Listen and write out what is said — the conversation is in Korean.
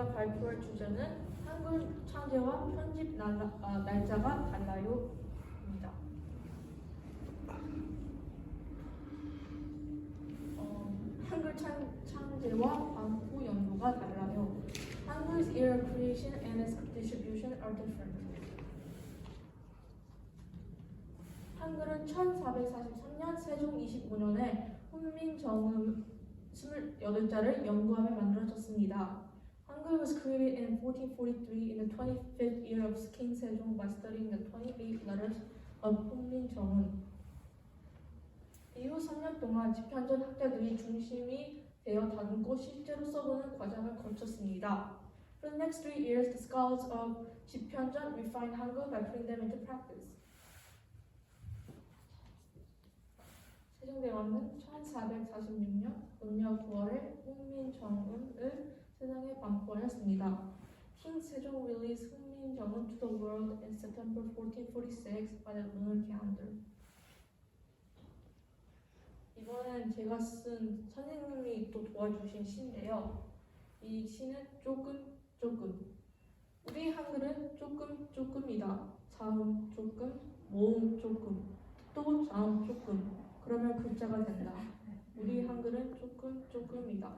제가 발표할 주제는 한글 창제와 편집 날라, 아, 날짜가 달라요 입니다. 어, 한글 창, 창제와 반포 연도가 달라요. 한글's era creation and its distribution are different. 한글은 1443년 세종 25년에 훈민정음 28자를 연구하며 만들어졌습니다. Hangul was created in 1443 in the 25th year of King Sejong by studying the 28 letters of 훈민정음. 이후 3년 동안 집현전 학자들이 중심이 되어 다듬고 실제로 써보는 과정을 거쳤습니다. For the next three years, the scholars of 집현전 refined Hangul by putting them into practice. 세종대왕은 1446년 본년 9월에 훈민정음을 세상에 반포하였습니다. King Sejong released 훈민정음 to the world in September 1446 by the lunar calendar. 이번엔 제가 쓴 선생님이 또 도와주신 시인데요. 이 시는 조금 조금 우리 한글은 조금 조금이다. 자음 조금, 모음 조금, 또 자음 조금. 그러면 글자가 된다. 우리 한글은 조금 조금이다.